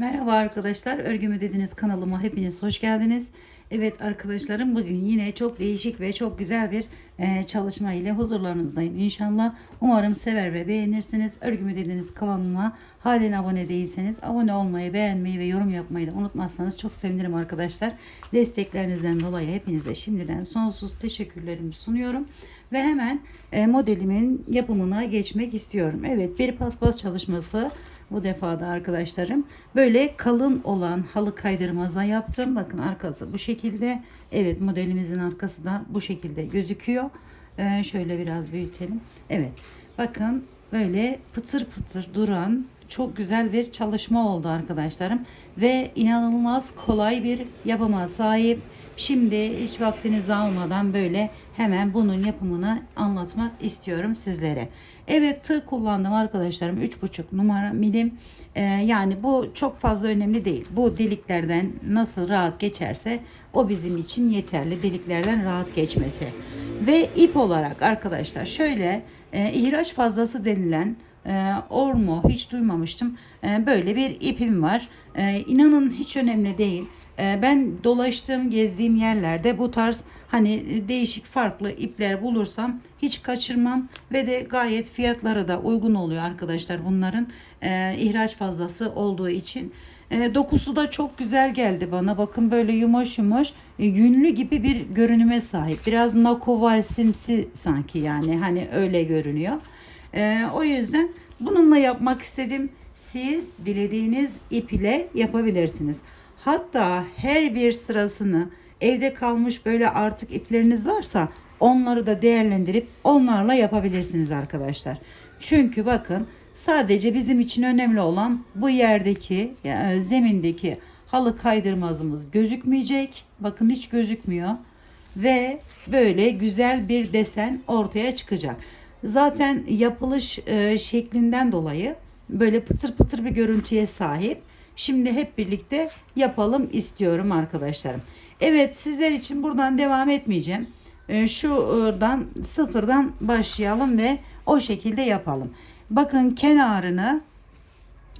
Merhaba arkadaşlar. Örgümü dediniz kanalıma hepiniz hoş geldiniz. Evet arkadaşlarım bugün yine çok değişik ve çok güzel bir e, çalışma ile huzurlarınızdayım. İnşallah umarım sever ve beğenirsiniz. Örgümü dediniz kanalına halen abone değilseniz abone olmayı, beğenmeyi ve yorum yapmayı da unutmazsanız çok sevinirim arkadaşlar. Desteklerinizden dolayı hepinize şimdiden sonsuz teşekkürlerimi sunuyorum. Ve hemen e, modelimin yapımına geçmek istiyorum. Evet bir paspas çalışması bu defada arkadaşlarım. Böyle kalın olan halı kaydırmaza yaptım. Bakın arkası bu şekilde. Evet modelimizin arkası da bu şekilde gözüküyor. Ee, şöyle biraz büyütelim. Evet bakın böyle pıtır pıtır duran çok güzel bir çalışma oldu arkadaşlarım. Ve inanılmaz kolay bir yapıma sahip. Şimdi hiç vaktinizi almadan böyle hemen bunun yapımını anlatmak istiyorum sizlere. Evet tığ kullandım arkadaşlarım 3,5 numara milim. Ee, yani bu çok fazla önemli değil. Bu deliklerden nasıl rahat geçerse o bizim için yeterli. Deliklerden rahat geçmesi. Ve ip olarak arkadaşlar şöyle e, ihraç fazlası denilen e, ormo hiç duymamıştım. E, böyle bir ipim var. E, inanın hiç önemli değil. E, ben dolaştığım, gezdiğim yerlerde bu tarz hani değişik farklı ipler bulursam hiç kaçırmam ve de gayet fiyatları da uygun oluyor arkadaşlar bunların e, ihraç fazlası olduğu için. E, dokusu da çok güzel geldi bana. Bakın böyle yumuş yumuş e, yünlü gibi bir görünüme sahip. Biraz nakovalsimsi sanki yani hani öyle görünüyor. E, o yüzden bununla yapmak istedim. Siz dilediğiniz ip ile yapabilirsiniz. Hatta her bir sırasını evde kalmış böyle artık ipleriniz varsa onları da değerlendirip onlarla yapabilirsiniz arkadaşlar. Çünkü bakın sadece bizim için önemli olan bu yerdeki yani zemindeki halı kaydırmazımız gözükmeyecek. Bakın hiç gözükmüyor. Ve böyle güzel bir desen ortaya çıkacak. Zaten yapılış e, şeklinden dolayı böyle pıtır pıtır bir görüntüye sahip. Şimdi hep birlikte yapalım istiyorum arkadaşlarım. Evet sizler için buradan devam etmeyeceğim. Ee, Şuradan sıfırdan başlayalım ve o şekilde yapalım. Bakın kenarını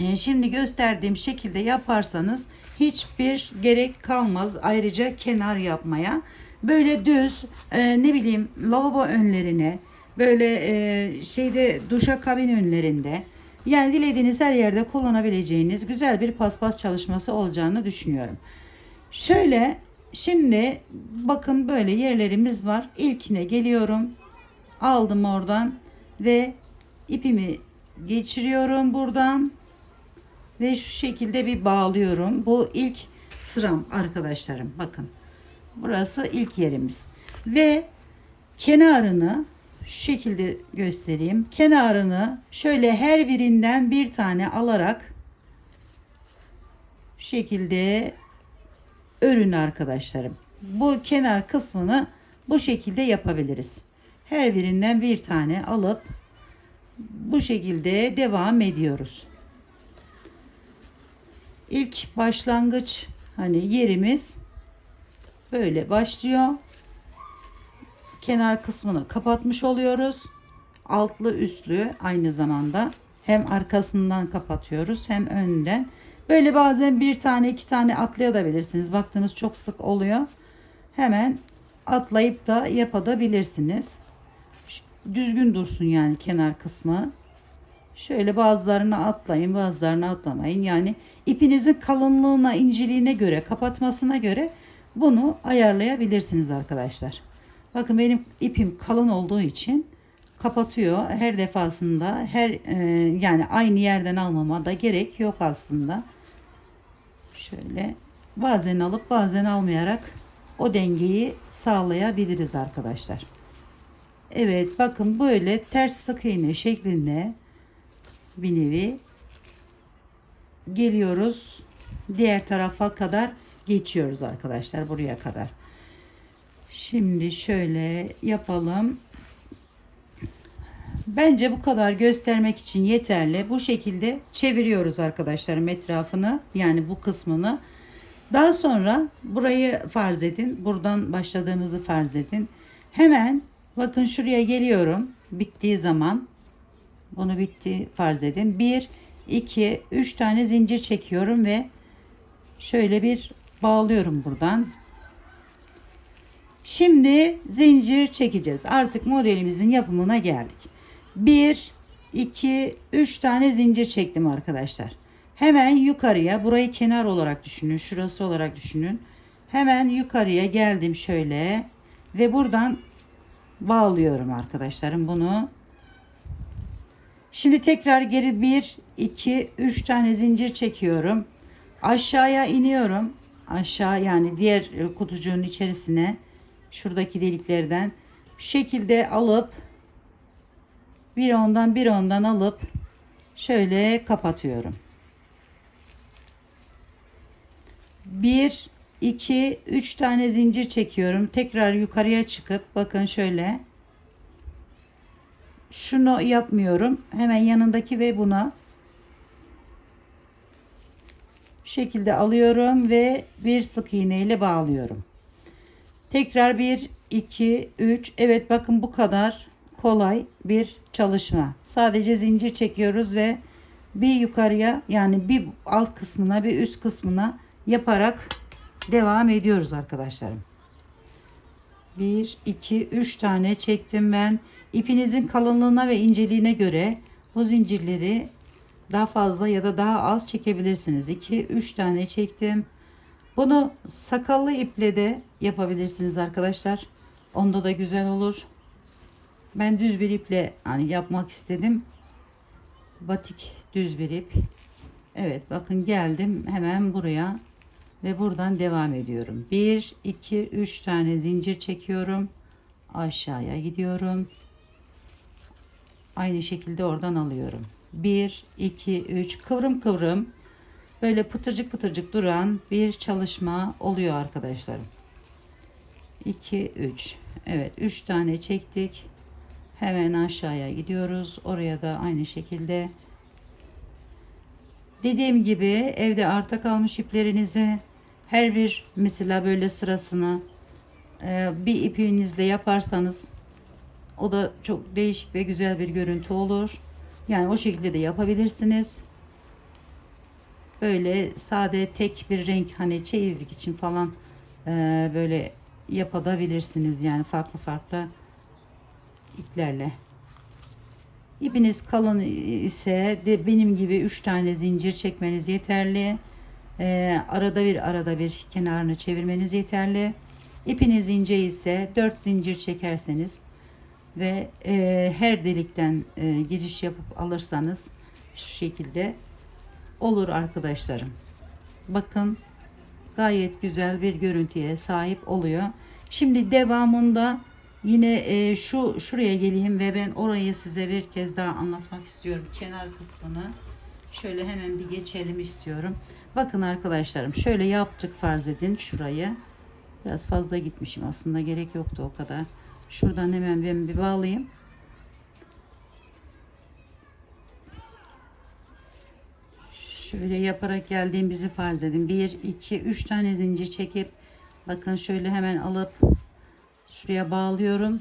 e, şimdi gösterdiğim şekilde yaparsanız hiçbir gerek kalmaz ayrıca kenar yapmaya. Böyle düz e, ne bileyim lavabo önlerine böyle e, şeyde duşakabin önlerinde yani dilediğiniz her yerde kullanabileceğiniz güzel bir paspas çalışması olacağını düşünüyorum. Şöyle şimdi bakın böyle yerlerimiz var. İlkine geliyorum. Aldım oradan ve ipimi geçiriyorum buradan ve şu şekilde bir bağlıyorum. Bu ilk sıram arkadaşlarım. Bakın. Burası ilk yerimiz. Ve kenarını şu şekilde göstereyim. Kenarını şöyle her birinden bir tane alarak şu şekilde örün arkadaşlarım. Bu kenar kısmını bu şekilde yapabiliriz. Her birinden bir tane alıp bu şekilde devam ediyoruz. İlk başlangıç hani yerimiz böyle başlıyor kenar kısmını kapatmış oluyoruz. Altlı üstlü aynı zamanda hem arkasından kapatıyoruz hem önden. Böyle bazen bir tane iki tane atlayabilirsiniz. Baktığınız çok sık oluyor. Hemen atlayıp da yapabilirsiniz. Düzgün dursun yani kenar kısmı. Şöyle bazılarını atlayın bazılarını atlamayın. Yani ipinizin kalınlığına inceliğine göre kapatmasına göre bunu ayarlayabilirsiniz arkadaşlar. Bakın benim ipim kalın olduğu için kapatıyor. Her defasında her e, yani aynı yerden almama da gerek yok aslında. Şöyle bazen alıp bazen almayarak o dengeyi sağlayabiliriz arkadaşlar. Evet bakın böyle ters sık iğne şeklinde bir nevi geliyoruz. Diğer tarafa kadar geçiyoruz arkadaşlar buraya kadar. Şimdi şöyle yapalım. Bence bu kadar göstermek için yeterli. Bu şekilde çeviriyoruz arkadaşlarım etrafını. Yani bu kısmını. Daha sonra burayı farz edin. Buradan başladığımızı farz edin. Hemen bakın şuraya geliyorum. Bittiği zaman bunu bitti farz edin. 1, 2 3 tane zincir çekiyorum ve şöyle bir bağlıyorum buradan. Şimdi zincir çekeceğiz. Artık modelimizin yapımına geldik. 1 2 3 tane zincir çektim arkadaşlar. Hemen yukarıya burayı kenar olarak düşünün. Şurası olarak düşünün. Hemen yukarıya geldim şöyle ve buradan bağlıyorum arkadaşlarım bunu. Şimdi tekrar geri 1 2 3 tane zincir çekiyorum. Aşağıya iniyorum. Aşağı yani diğer kutucuğun içerisine şuradaki deliklerden şekilde alıp bir ondan bir ondan alıp şöyle kapatıyorum. 1 2 3 tane zincir çekiyorum. Tekrar yukarıya çıkıp bakın şöyle şunu yapmıyorum. Hemen yanındaki ve buna şu şekilde alıyorum ve bir sık iğne ile bağlıyorum. Tekrar 1 2 3 evet bakın bu kadar kolay bir çalışma. Sadece zincir çekiyoruz ve bir yukarıya yani bir alt kısmına bir üst kısmına yaparak devam ediyoruz arkadaşlarım. 1 2 3 tane çektim ben. İpinizin kalınlığına ve inceliğine göre bu zincirleri daha fazla ya da daha az çekebilirsiniz. 2 3 tane çektim. Bunu sakallı iple de yapabilirsiniz arkadaşlar. Onda da güzel olur. Ben düz bir iple hani yapmak istedim. Batik düz bir ip. Evet bakın geldim hemen buraya ve buradan devam ediyorum. 1 2 3 tane zincir çekiyorum. Aşağıya gidiyorum. Aynı şekilde oradan alıyorum. 1 2 3 kıvrım kıvrım böyle pıtırcık pıtırcık duran bir çalışma oluyor arkadaşlarım. 2 3 Evet 3 tane çektik. Hemen aşağıya gidiyoruz. Oraya da aynı şekilde Dediğim gibi evde arta kalmış iplerinizi her bir mesela böyle sırasını e, bir ipinizle yaparsanız o da çok değişik ve güzel bir görüntü olur. Yani o şekilde de yapabilirsiniz. Böyle sade tek bir renk hani çeyizlik için falan e, böyle yapabilirsiniz yani farklı farklı iplerle. İpiniz kalın ise de benim gibi 3 tane zincir çekmeniz yeterli. Ee, arada bir arada bir kenarını çevirmeniz yeterli. İpiniz ince ise 4 zincir çekerseniz ve e, her delikten e, giriş yapıp alırsanız şu şekilde olur arkadaşlarım. Bakın gayet güzel bir görüntüye sahip oluyor. Şimdi devamında Yine e, şu şuraya geleyim ve ben orayı size bir kez daha anlatmak istiyorum. Kenar kısmını şöyle hemen bir geçelim istiyorum. Bakın arkadaşlarım şöyle yaptık farz edin şurayı. Biraz fazla gitmişim aslında gerek yoktu o kadar. Şuradan hemen ben bir bağlayayım. Şöyle yaparak geldiğimizi farz edin. 1, 2, 3 tane zincir çekip bakın şöyle hemen alıp Şuraya bağlıyorum.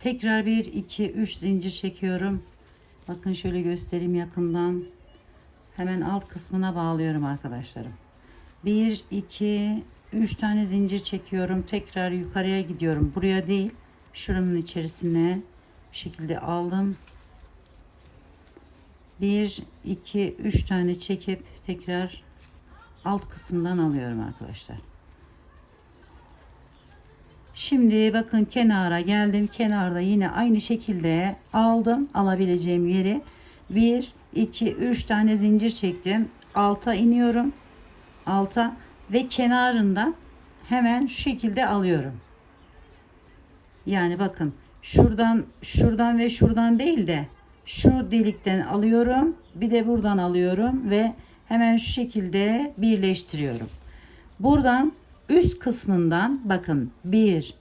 Tekrar 1 2 3 zincir çekiyorum. Bakın şöyle göstereyim yakından. Hemen alt kısmına bağlıyorum arkadaşlarım. 1 2 3 tane zincir çekiyorum. Tekrar yukarıya gidiyorum. Buraya değil. Şuranın içerisine bu şekilde aldım. 1 2 3 tane çekip tekrar alt kısımdan alıyorum arkadaşlar. Şimdi bakın kenara geldim. Kenarda yine aynı şekilde aldım alabileceğim yeri. 1 2 3 tane zincir çektim. Alta iniyorum. Alta ve kenarından hemen şu şekilde alıyorum. Yani bakın şuradan şuradan ve şuradan değil de şu delikten alıyorum. Bir de buradan alıyorum ve hemen şu şekilde birleştiriyorum. Buradan üst kısmından bakın 1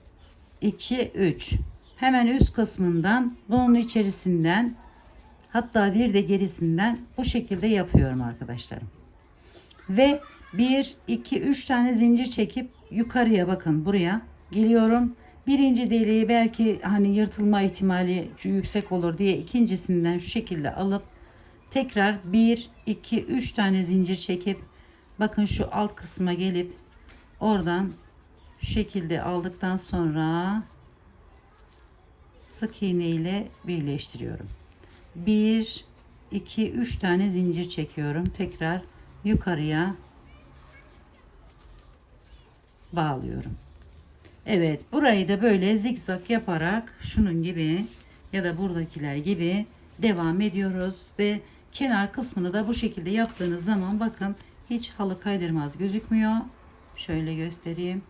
2 3 hemen üst kısmından bunun içerisinden hatta bir de gerisinden bu şekilde yapıyorum arkadaşlarım. Ve 1 2 3 tane zincir çekip yukarıya bakın buraya geliyorum. Birinci deliği belki hani yırtılma ihtimali yüksek olur diye ikincisinden şu şekilde alıp tekrar 1 2 3 tane zincir çekip bakın şu alt kısma gelip oradan şu şekilde aldıktan sonra sık iğne ile birleştiriyorum. 1 2 3 tane zincir çekiyorum. Tekrar yukarıya bağlıyorum. Evet, burayı da böyle zikzak yaparak şunun gibi ya da buradakiler gibi devam ediyoruz ve kenar kısmını da bu şekilde yaptığınız zaman bakın hiç halı kaydırmaz gözükmüyor. Şöyle göstereyim.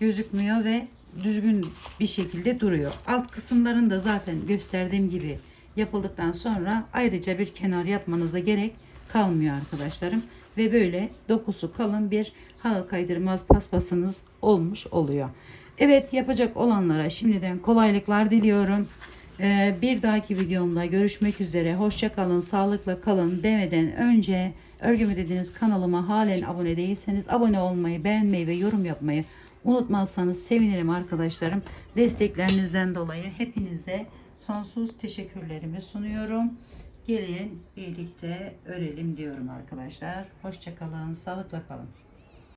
Gözükmüyor ve düzgün bir şekilde duruyor. Alt kısımların da zaten gösterdiğim gibi yapıldıktan sonra ayrıca bir kenar yapmanıza gerek kalmıyor arkadaşlarım. Ve böyle dokusu kalın bir halı kaydırmaz paspasınız olmuş oluyor. Evet yapacak olanlara şimdiden kolaylıklar diliyorum. Ee, bir dahaki videomda görüşmek üzere. Hoşça kalın, sağlıkla kalın demeden önce örgümü dediğiniz kanalıma halen abone değilseniz abone olmayı, beğenmeyi ve yorum yapmayı unutmazsanız sevinirim arkadaşlarım. Desteklerinizden dolayı hepinize sonsuz teşekkürlerimi sunuyorum. Gelin birlikte örelim diyorum arkadaşlar. Hoşça kalın, sağlıkla kalın.